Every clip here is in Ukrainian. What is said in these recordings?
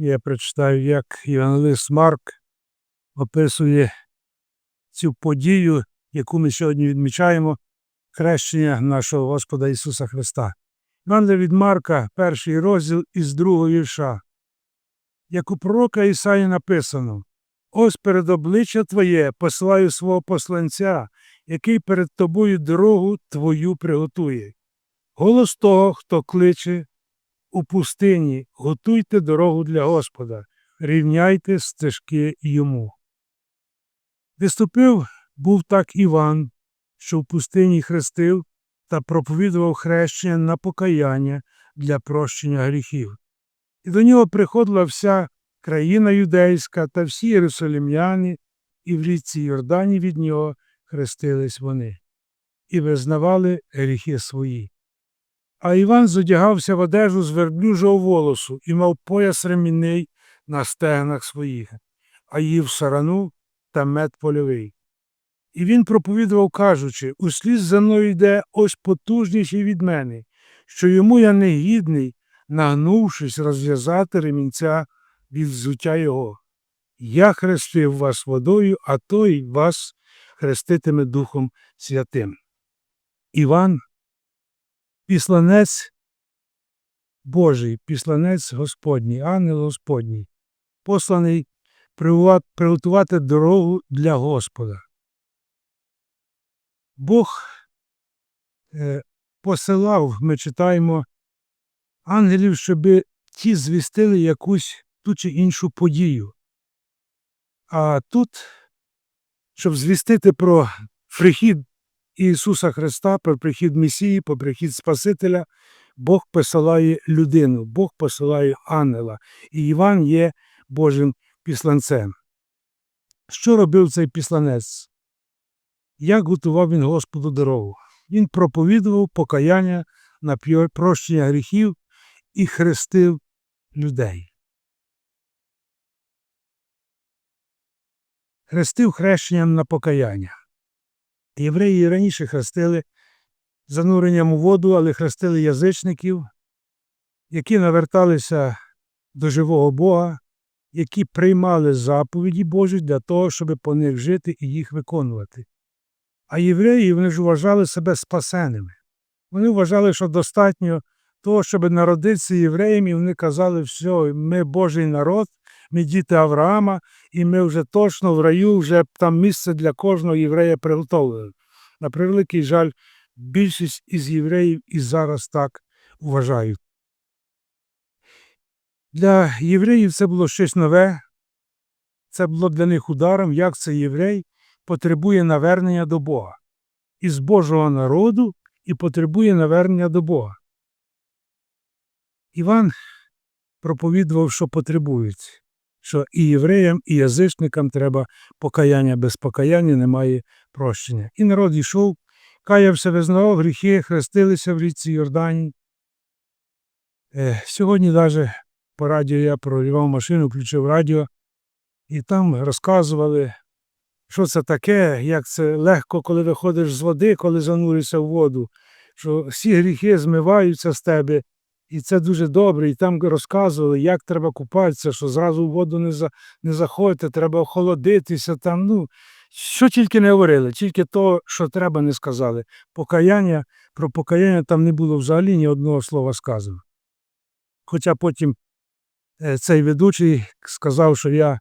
Я прочитаю, як Євангелист Марк описує цю подію, яку ми сьогодні відмічаємо, хрещення нашого Господа Ісуса Христа. Івангелія від Марка, перший розділ із другого вірша. Як у пророка Ісаї написано, ось перед обличчя Твоє посилаю свого посланця, який перед тобою дорогу Твою приготує. Голос того, хто кличе у пустині, готуйте дорогу для Господа, рівняйте стежки йому. Виступив був так Іван, що в пустині хрестив та проповідував хрещення на покаяння для прощення гріхів. І до нього приходила вся країна юдейська та всі єрусалимляни, і в річці Йордані від нього хрестились вони, і визнавали гріхи свої. А Іван зодягався в одежу з верблюжого волосу і мав пояс ремінний на стегнах своїх, а їв сарану та мед польовий. І він проповідував, кажучи, услід за мною йде ось потужніший від мене, що йому я не гідний, нагнувшись розв'язати ремінця від взуття його. Я хрестив вас водою, а той вас хреститиме Духом Святим. Іван післанець Божий, післанець Господній, ангел Господній, посланий приготувати дорогу для Господа. Бог е, посилав, ми читаємо, ангелів, щоб ті звістили якусь ту чи іншу подію. А тут, щоб звістити про прихід Ісуса Христа, про прихід Месії, про прихід Спасителя, Бог посилає людину, Бог посилає ангела. І Іван є Божим післанцем. Що робив цей післанець? Як готував він Господу дорогу? Він проповідував покаяння на прощення гріхів і хрестив людей. Хрестив хрещенням на покаяння. Євреї раніше хрестили зануренням у воду, але хрестили язичників, які наверталися до живого Бога, які приймали заповіді Божі для того, щоб по них жити і їх виконувати. А євреї вони ж вважали себе спасеними. Вони вважали, що достатньо того, щоб народитися євреєм, і вони казали, все, ми Божий народ, ми діти Авраама, і ми вже точно в раю, вже там місце для кожного єврея приготовлено. На превеликий жаль, більшість із євреїв і зараз так вважають. Для євреїв це було щось нове, це було для них ударом, як цей єврей потребує навернення до Бога. Із Божого народу і потребує навернення до Бога. Іван проповідував, що потребують, що і євреям, і язичникам треба покаяння без покаяння немає прощення. І народ йшов, каявся, визнавав гріхи, хрестилися в річці Йордані. Е, Сьогодні навіть по радіо я проривав машину, включив радіо, і там розказували, що це таке, як це легко, коли виходиш з води, коли зануришся в воду, що всі гріхи змиваються з тебе. І це дуже добре. І там розказували, як треба купатися, що зразу в воду не за, не заходити, треба охолодитися. там, ну, Що тільки не говорили, тільки то, що треба, не сказали. Покаяння, про покаяння там не було взагалі ні одного слова сказано. Хоча потім е, цей ведучий сказав, що я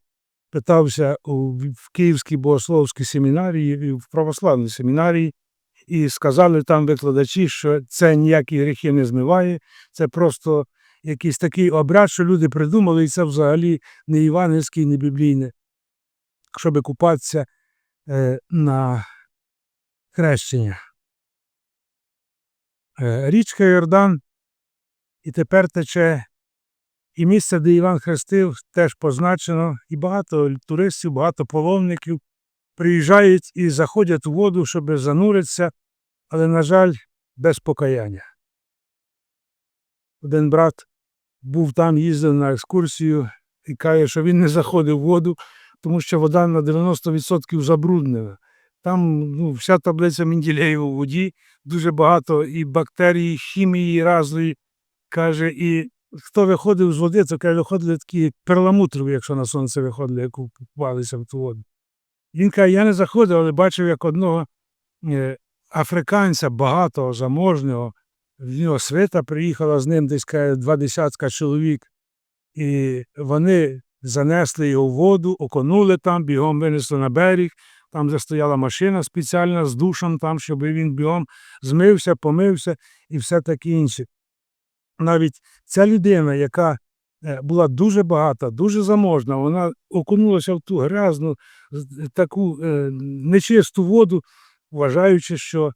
питався в Київській богословській семінарії, в православній семінарії, і сказали там викладачі, що це ніякі гріхи не змиває, це просто якийсь такий обряд, що люди придумали, і це взагалі не івангельський, не біблійне, щоб купатися е, на хрещення. Е, річка Йордан і тепер тече, і місце, де Іван хрестив, теж позначено, і багато туристів, багато половників приїжджають і заходять у воду, щоб зануритися, але, на жаль, без покаяння. Один брат був там, їздив на екскурсію і каже, що він не заходив в воду, тому що вода на 90% забруднена. Там ну, вся таблиця Менділеєва у воді, дуже багато і бактерій, і хімії різної, каже, і хто виходив з води, то каже, виходили такі перламутрові, якщо на сонце виходили, як купалися в ту воду. Він каже, я не заходив, але бачив, як одного е, африканця, багатого, заможнього, в нього свита приїхала з ним десь каже, два десятка чоловік, і вони занесли його в воду, оконули там, бігом винесли на берег. Там де стояла машина спеціальна з душем, там, щоб він бігом змився, помився і все таке інше. Навіть ця людина, яка була дуже багата, дуже заможна, вона окунулася в ту грязну, таку е, нечисту воду, вважаючи, що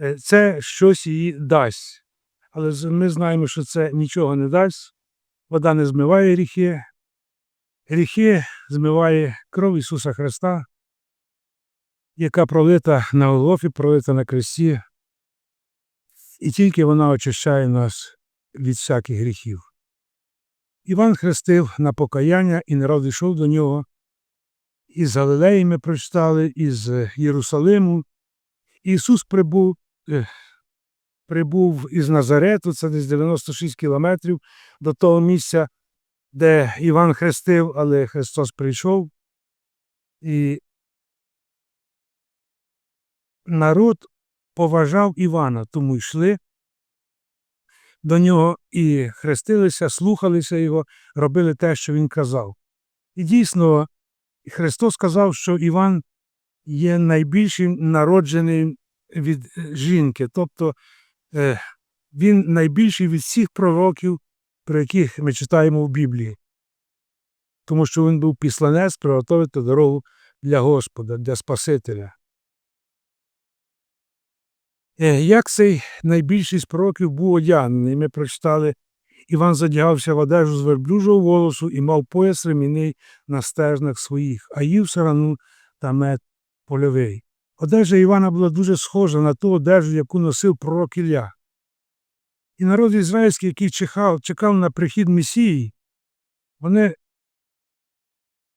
е, це щось їй дасть. Але ми знаємо, що це нічого не дасть. Вода не змиває гріхи. Гріхи змиває кров Ісуса Христа, яка пролита на Голгофі, пролита на кресті, і тільки вона очищає нас від всяких гріхів. Іван хрестив на покаяння, і народ йшов до нього. Із Галилеї ми прочитали, із Єрусалиму. Ісус прибув, прибув із Назарету, це десь 96 кілометрів до того місця, де Іван хрестив, але Христос прийшов. І народ поважав Івана, тому йшли до нього і хрестилися, слухалися його, робили те, що він казав. І дійсно, Христос сказав, що Іван є найбільшим народженим від е, жінки, тобто е, він найбільший від всіх пророків, про яких ми читаємо в Біблії. Тому що він був післанець приготувати дорогу для Господа, для Спасителя. Е, Як цей найбільший з пророків був одягнений, ми прочитали, Іван задягався в одежу з верблюжого волосу і мав пояс ремінний на стежнах своїх, а їв сарану та мед польовий. Одежа Івана була дуже схожа на ту одежу, яку носив пророк Ілля. І народ ізраїльський, який чекав, чекав на прихід Месії, вони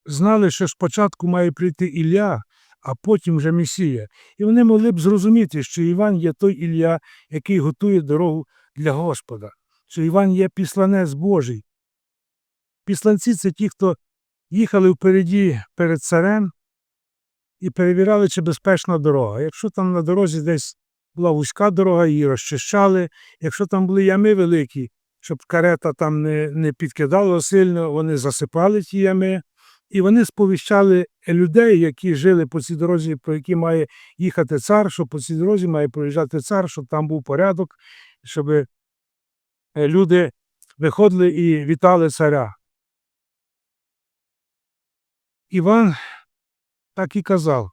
знали, що спочатку має прийти Ілля, а потім вже Месія. І вони могли б зрозуміти, що Іван є той Ілля, який готує дорогу для Господа, що Іван є післанець Божий. Післанці це ті, хто їхали впереді перед царем і перевіряли, чи безпечна дорога. Якщо там на дорозі десь була вузька дорога, її розчищали. Якщо там були ями великі, щоб карета там не, не підкидала сильно, вони засипали ті ями. І вони сповіщали людей, які жили по цій дорозі, по якій має їхати цар, що по цій дорозі має проїжджати цар, щоб там був порядок, щоб е, люди виходили і вітали царя. Іван так і казав,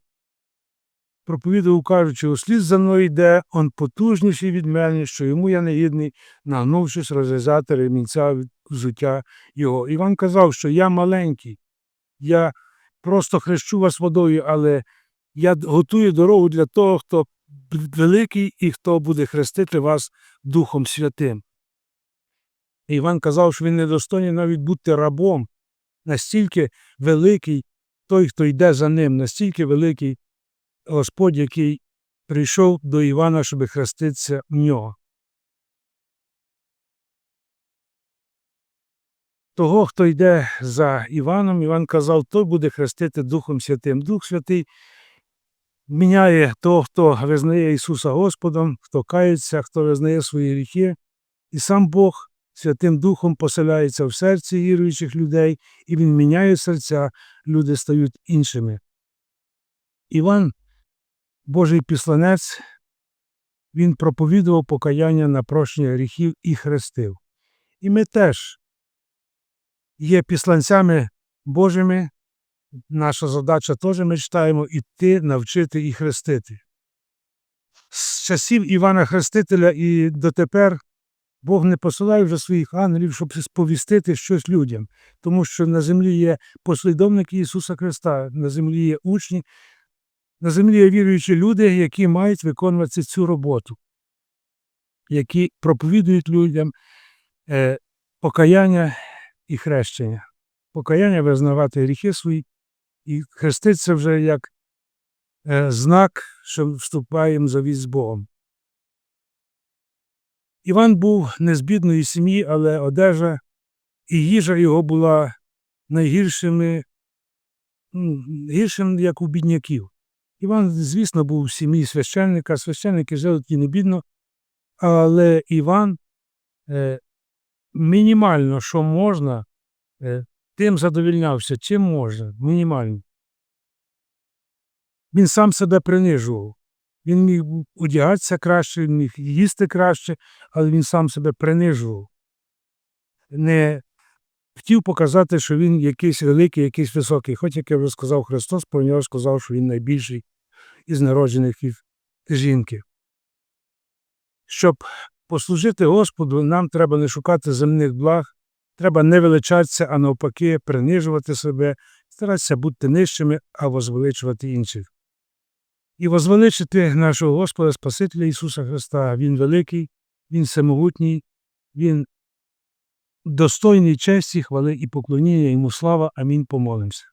проповідував, кажучи, услід за мною йде, он потужніший від мене, що йому я не гідний, нагнувшись розв'язати ремінця взуття його. Іван казав, що я маленький, я просто хрещу вас водою, але я готую дорогу для того, хто великий і хто буде хрестити вас Духом Святим. І Іван казав, що він недостойний навіть бути рабом, настільки великий той, хто йде за ним, настільки великий Господь, який прийшов до Івана, щоб хреститися в нього. Того, хто йде за Іваном, Іван казав, той буде хрестити Духом Святим. Дух Святий міняє того, хто визнає Ісуса Господом, хто кається, хто визнає свої гріхи, і сам Бог Святим Духом поселяється в серці віруючих людей, і Він міняє серця, люди стають іншими. Іван, Божий післанець, він проповідував покаяння на прощення гріхів і хрестив. І ми теж є післанцями Божими. Наша задача теж ми читаємо іти, навчити і хрестити. З часів Івана Хрестителя і дотепер Бог не посилає вже своїх ангелів, щоб сповістити щось людям, тому що на землі є послідовники Ісуса Христа, на землі є учні, на землі є віруючі люди, які мають виконувати цю роботу, які проповідують людям е, покаяння і хрещення. Покаяння визнавати гріхи свої і хреститься вже як е, знак, що вступаємо завіт з Богом. Іван був не з бідної сім'ї, але одежа, і їжа його була найгіршими, гіршим, як у бідняків. Іван, звісно, був в сім'ї священника, священники жили тоді не бідно, але Іван е, мінімально, що можна, е, тим задовільнявся, чим можна, мінімально. Він сам себе принижував. Він міг одягатися краще, він міг їсти краще, але він сам себе принижував. Не хотів показати, що він якийсь великий, якийсь високий. Хоч, як я вже сказав, Христос про нього сказав, що він найбільший із народжених жінки. Щоб послужити Господу, нам треба не шукати земних благ, треба не величатися, а навпаки, принижувати себе, старатися бути нижчими, а возвеличувати інших. І возвеличити нашого Господа Спасителя Ісуса Христа. Він великий, Він всемогутній, Він достойний честі, хвали і поклоніння йому слава. Амінь. Помолимося.